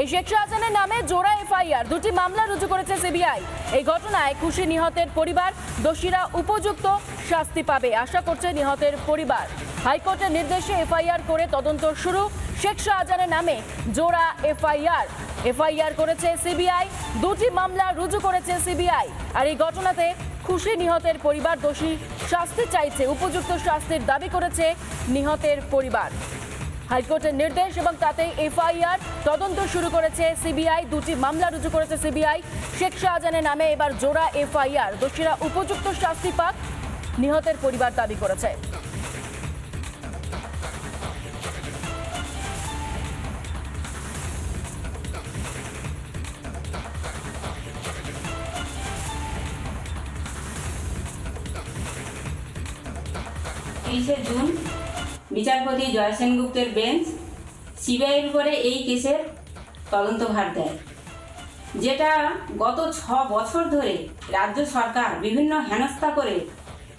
এই শেখ শাহজাহানের নামে জোড়া এফআইআর। দুটি মামলা রুজু করেছে সিবিআই। এই ঘটনায় খুশি নিহতের পরিবার, দোষীরা উপযুক্ত শাস্তি পাবে, আশা করছে নিহতের পরিবার। হাইকোর্টের নির্দেশে এফআইআর করে তদন্ত শুরু। শেখ শাহজাহানের নামে জোড়া এফআইআর। এফআইআর করেছে সিবিআই। দুটি মামলা রুজু করেছে সিবিআই। আর এই ঘটনাতে খুশি নিহতের পরিবার, দোষী শাস্তি চাইছে, উপযুক্ত শাস্তির দাবি করেছে নিহতের পরিবার। হাইকোর্টের নির্দেশ এবং তাতে এফআইআর তদন্ত শুরু করেছে সিবিআই। দুটি মামলা রুজু করেছে সিবিআই। শেখ শাহজাহানের নামে এবার জোড়া এফআইআর। দোষীরা উপযুক্ত শাস্তি পাক নিহতের পরিবার দাবি করেছে। তিরিশে জুন বিচারপতি জয় সেনগুপ্তের বেঞ্চ সিবিআইয়ের উপরে এই কেসের তদন্তভার দেয়, যেটা গত ছ বছর ধরে রাজ্য সরকার বিভিন্ন হেনস্থা করে,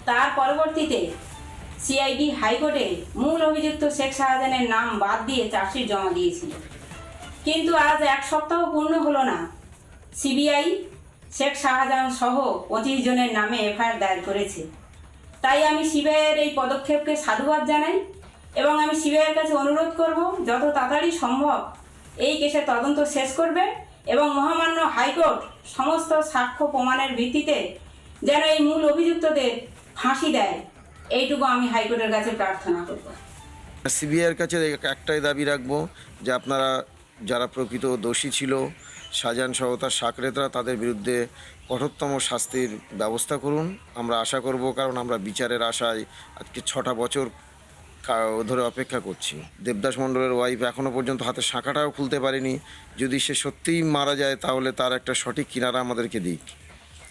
তার পরবর্তীতে সিআইডি হাইকোর্টে মূল অভিযুক্ত শেখ শাহজাহানের নাম বাদ দিয়ে চার্জশিট জমা দিয়েছিল। কিন্তু আজ এক সপ্তাহ পূর্ণ হলো না, সিবিআই শেখ শাহজাহান সহ পঁচিশ জনের নামে এফআইআর দায়ের করেছে। তাই আমি সিবিআইয়ের এই পদক্ষেপকে সাধুবাদ জানাই। এবং আমি সিবিআইয়ের কাছে অনুরোধ করব, যত তাড়াতাড়ি সম্ভব এই কেসের তদন্ত শেষ করবে এবং মহামান্য হাইকোর্ট সমস্ত সাক্ষ্য প্রমাণের ভিত্তিতে যেন এই মূল অভিযুক্তদের ফাঁসি দেয়। এইটুকু আমি হাইকোর্টের কাছে প্রার্থনা করব। সিবিআইয়ের কাছে একটাই দাবি রাখব যে আপনারা যারা প্রকৃত দোষী ছিল শাহজাহান সহ তার সাকরেতরা তাদের বিরুদ্ধে কঠোরতম শাস্তির ব্যবস্থা করুন। আমরা আশা করব, কারণ আমরা বিচারের আশায় আজকে ছটা বছর ধরে অপেক্ষা করছি। দেবদাস মণ্ডলের ওয়াইফ এখনও পর্যন্ত হাতে শাঁখাটাও খুলতে পারেনি। যদি সে সত্যিই মারা যায়, তাহলে তার একটা সঠিক কিনারা আমাদেরকে দিক।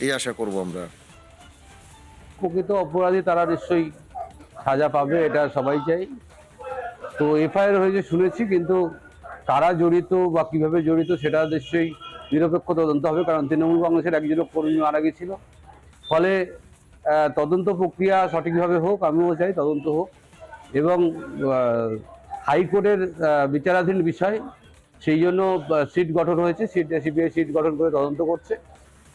এই আশা করব আমরা। প্রকৃত অপরাধী তারা নিশ্চয়ই সাজা পাবে, এটা সবাই চাই। তো এফআইআর হয়েছে শুনেছি, কিন্তু কারা জড়িত বা কীভাবে জড়িত সেটা নিশ্চয়ই নিরপেক্ষ তদন্ত হবে, কারণ তৃণমূল কংগ্রেসের একজন কর্মী মারা গেছিল। ফলে তদন্ত প্রক্রিয়া সঠিকভাবে হোক, আমিও চাই তদন্ত হোক। এবং হাইকোর্টের বিচারাধীন বিষয়, সেই জন্য সিট গঠন হয়েছে, সিট, সিবিআই সিট গঠন করে তদন্ত করছে।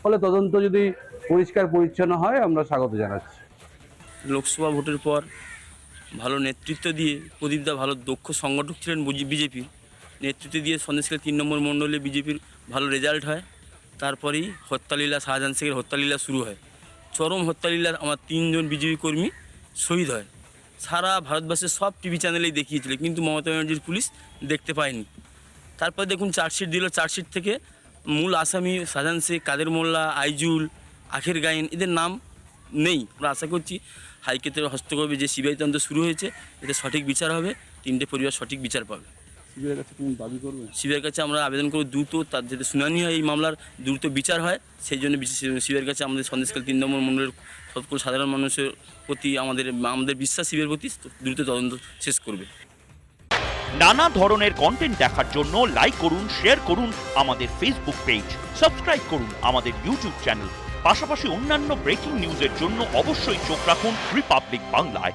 ফলে তদন্ত যদি পরিষ্কার পরিচ্ছন্ন হয়, আমরা স্বাগত জানাচ্ছি। লোকসভা ভোটের পর ভালো নেতৃত্ব দিয়ে প্রদীপদা ভালো দক্ষ সংগঠক ছিলেন বিজেপির নেতৃত্ব দিয়ে সন্দেশকাল তিন নম্বর মণ্ডলে বিজেপির ভালো রেজাল্ট হয়। তারপরেই হত্যালীলা, শাহজাহান শেখের হত্যালীলা শুরু হয়। চরম হত্যালীলা, আমার তিনজন বিজেপি কর্মী শহীদ হয়। সারা ভারতবর্ষের সব টিভি চ্যানেলেই দেখিয়েছিল, কিন্তু মমতা ব্যানার্জির পুলিশ দেখতে পায়নি। তারপর দেখুন চার্জশিট দিল, চার্জশিট থেকে মূল আসামি সাজান শেখ, কাদের মোল্লা, আইজুল, আখের গায়েন, এদের নাম নেই। আমরা আশা করছি হাইকোর্টের হস্তক্ষেপে যে সিবিআই তদন্ত শুরু হয়েছে, এতে সঠিক বিচার হবে, তিনটে পরিবার সঠিক বিচার পাবে। সিবিআইয়ের কাছে তুমি দাবি করবে? সিবিআইয়ের কাছে আমরা আবেদন করব দ্রুত তার যাতে শুনানি হয় এই মামলার দ্রুত বিচার হয়। সেই জন্য সিবিআইয়ের কাছে আমাদের সন্দেশকাল তিন নম্বর মণ্ডলের সকল সাধারণ মানুষের প্রতি আমাদের আমাদের বিশ্বাস সিবিআইয়ের প্রতি দ্রুত তদন্ত শেষ করবে। নানা ধরনের কন্টেন্ট দেখার জন্য লাইক করুন শেয়ার করুন আমাদের ফেসবুক পেজ সাবস্ক্রাইব করুন আমাদের ইউটিউব চ্যানেল পাশাপাশি অন্যান্য ব্রেকিং নিউজের জন্য অবশ্যই চোখ রাখুন রিপাবলিক বাংলায়